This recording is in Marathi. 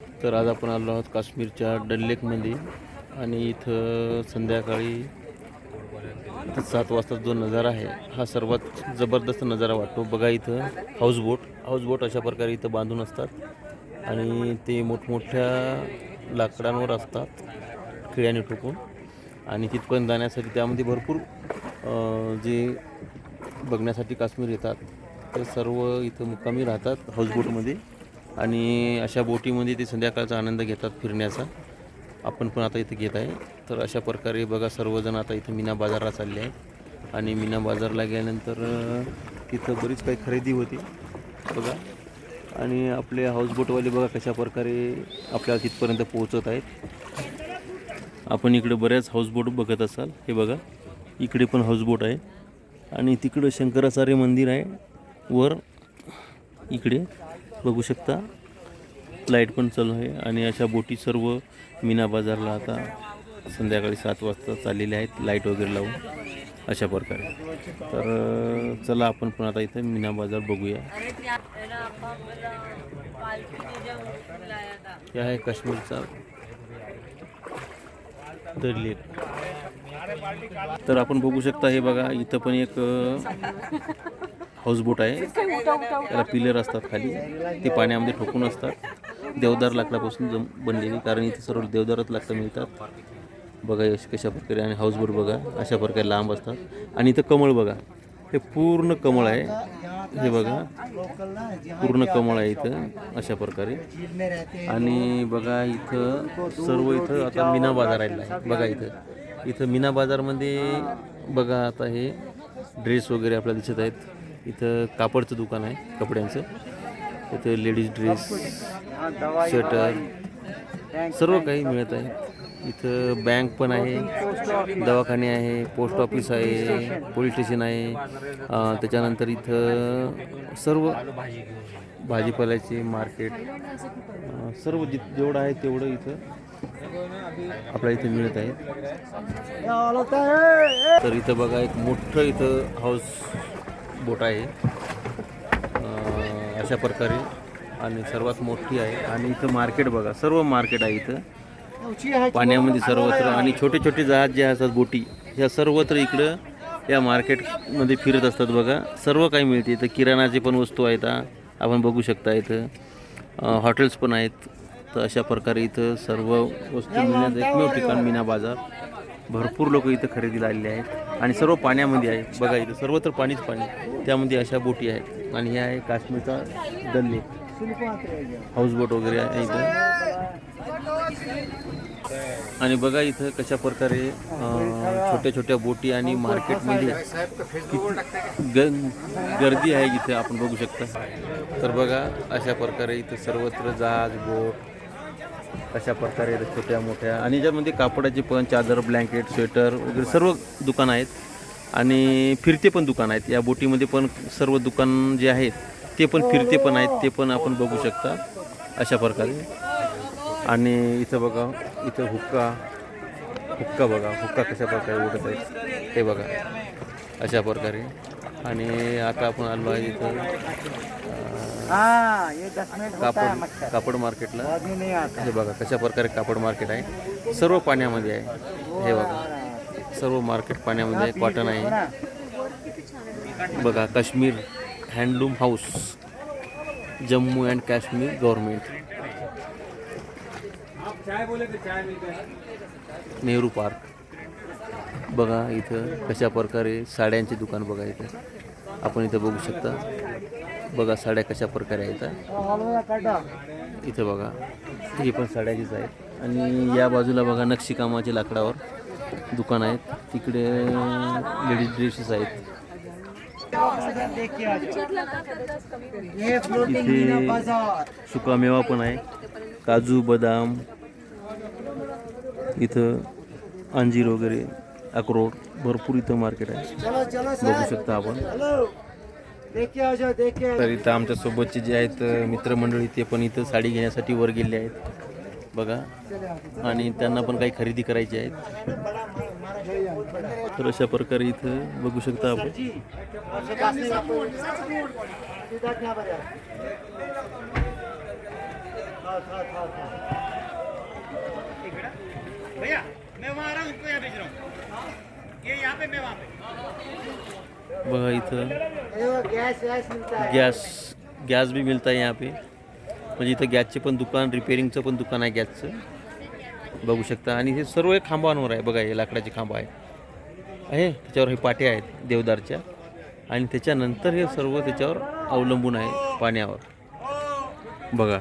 तर आज आपण आलो आहोत काश्मीरच्या डल लेकमध्ये आणि इथं संध्याकाळी सात वाजता जो नजारा आहे हा सर्वात जबरदस्त नजारा वाटतो. बघा इथं हाऊसबोट हाऊसबोट अशा प्रकारे इथं बांधून असतात आणि ते मोठमोठ्या लाकडांवर असतात खिळ्याने ठोकून. आणि तिथपर्यंत जाण्यासाठी त्यामध्ये भरपूर जे बघण्यासाठी काश्मीर येतात ते सर्व इथं मुक्कामी राहतात हाऊसबोटमध्ये आणि अशा बोटीमध्ये ते संध्याकाळचा आनंद घेतात फिरण्याचा. आपण पण आता इथं घेत आहे. तर अशा प्रकारे बघा सर्वजण आता इथं मीना बाजारला चालले आहेत. आणि मीना बाजारला गेल्यानंतर तिथं बरीच काही खरेदी होती. बघा. आणि आपले हाऊसबोटवाले बघा कशा प्रकारे आपल्याला तिथपर्यंत पोहोचत आहेत. आपण इकडे बऱ्याच हाऊसबोट बघत असाल. हे बघा इकडे पण हाऊसबोट आहे. आणि तिकडं शंकराचार्य मंदिर आहे. वर इकडे. बघू शकता. लाइट पण चालू आहे आणि अशा बोटी सर्व मीना बाजारला आता संध्याकाळी सात वाजता चाललेल्या आहेत. लाइट वगैरे लावून अशा प्रकारे. तर चला आपण पण आता इथं मीना बाजार बघूया. हे आहे काश्मीरचा दर तर आपण बघू शकता हे बघा इथं पण एक हाऊसबोट आहे. त्याला पिलर असतात खाली. ते पाण्यामध्ये ठोकून असतात. देवदार लाकडापासून जम बनलेली कारण इथे सर्व देवदारच लाकडं मिळतात. बघा अश- कशा प्रकारे आणि हाऊसबोट बघा अशा प्रकारे लांब असतात. आणि इथं कमळ बघा. हे पूर्ण कमळ आहे. हे बघा. पूर्ण कमळ आहे इथं अशा प्रकारे. आणि बघा इथं सर्व इथं आता मीना बाजार आलेला आहे. बघा इथं. इथं मीना बाजारमध्ये बघा आता हे ड्रेस वगैरे आपल्याला दिसत आहेत. इथं कापडचं दुकान आहे कपड्यांचं. इथं लेडीज ड्रेस स्वेटर सर्व काही मिळत आहे. इथं बँक पण आहे दवाखाने आहे पोस्ट ऑफिस आहे पोलीस स्टेशन आहे. त्याच्यानंतर इथं सर्व भाजीपाल्याचे मार्केट सर्व जित जेवढं आहे तेवढं इथं आपल्या इथे मिळत आहे. तर इथं बघा एक मोठं इथं हाऊस बोट आहे. अशा प्रकारे आणि सर्वात मोठी आहे. आणि इथं मार्केट बघा सर्व मार्केट आहे इथं. पाण्यामध्ये सर्वत्र आणि छोटे छोटे जहाज जे असतात बोटी ह्या सर्वत्र इकडं या मार्केटमध्ये फिरत असतात बघा. सर्व काही मिळते इथं. किराणाचे पण वस्तू आहेत आपण बघू शकता इथं. हॉटेल्स पण आहेत. तर अशा प्रकारे इथं सर्व वस्तू मिळण्याचं एकमेव ठिकाण मीना बाजार. भरपूर लोक इथं खरेदीला आलेले आहेत. आणि सर्व पाण्यामध्ये आहे. बघा इथं सर्वत्र पाणीच पाणी त्यामध्ये अशा बोटी आहेत. आणि हे आहे काश्मीरचा दल हाऊस हाऊसबोट वगैरे आहे इथं. आणि बघा इथं कशा प्रकारे छोट्या छोट्या बोटी आणि मार्केटमध्ये ग गर्दी आहे इथे आपण बघू शकता. तर बघा अशा प्रकारे इथं सर्वत्र जहाज बोट अशा प्रकारे छोट्या मोठ्या? आणि याच्यामध्ये कापडाचे पण चादर ब्लँकेट स्वेटर वगैरे सर्व दुकानं आहेत. आणि फिरते पण दुकान आहेत. या बोटीमध्ये पण सर्व दुकान जे आहेत ते पण फिरते पण आहेत ते पण आपण बघू शकता अशा प्रकारे. आणि इथं बघा इथं हुक्का हुक्का बघा हुक्का कशा प्रकारे उडत आहेत ते बघा. अशा प्रकारे. आणि आता आपण आलो आहे इथं कापड कापड मार्केटला. हे बघा कशा प्रकारे कापड मार्केट आहे. सर्व पाण्यामध्ये आहे. हे बघा. सर्व मार्केट पाण्यामध्ये आहे. कॉटन आहे. बघा Kashmir handloom house Jammu and Kashmir government Nehru park. बघा इथं कशा प्रकारे साड्यांचे दुकान बघा इथं. आपण इथं बघू शकता. बघा साड्या कशा प्रकारे आहेत इथं बघा. ही पण साड्याचीच आहेत. आणि या बाजूला बघा नक्षीकामाच्या लाकडावर दुकान आहेत. तिकडे लेडीज ड्रेसेस आहेत. इथे सुकामेवा पण आहे. काजू बदाम इथं अंजीर वगैरे. अक्रोड भरपूर इथं मार्केट आहे. बघू शकता आपण. तर इथं आमच्या सोबतचे जे आहेत मित्रमंडळी ते पण इथं साडी घेण्यासाठी वर गेले आहेत. बघा. आणि त्यांना पण काही खरेदी करायची आहेत तर अशा प्रकारे इथं बघू शकता आपण. भैया. मैं वहाँ आ रहा हूँ उसको यहाँ भेज रहा हूँ। ये यहाँ पे मैं वहाँ पे। बघा इथं गैस है। गॅस गॅस भी मिळतं आहे यहाँ पे। म्हणजे इथं गॅसचे पण दुकान रिपेरिंगचं पण दुकान आहे गॅसचं बघू शकता। आणि हे सर्व हे खांबांवर आहे बघा हे लाकडाचे खांब आहे आहे त्याच्यावर हे पाट्या आहेत देवदारच्या। आणि त्याच्यानंतर हे सर्व त्याच्यावर अवलंबून आहे पाण्यावर। बघा।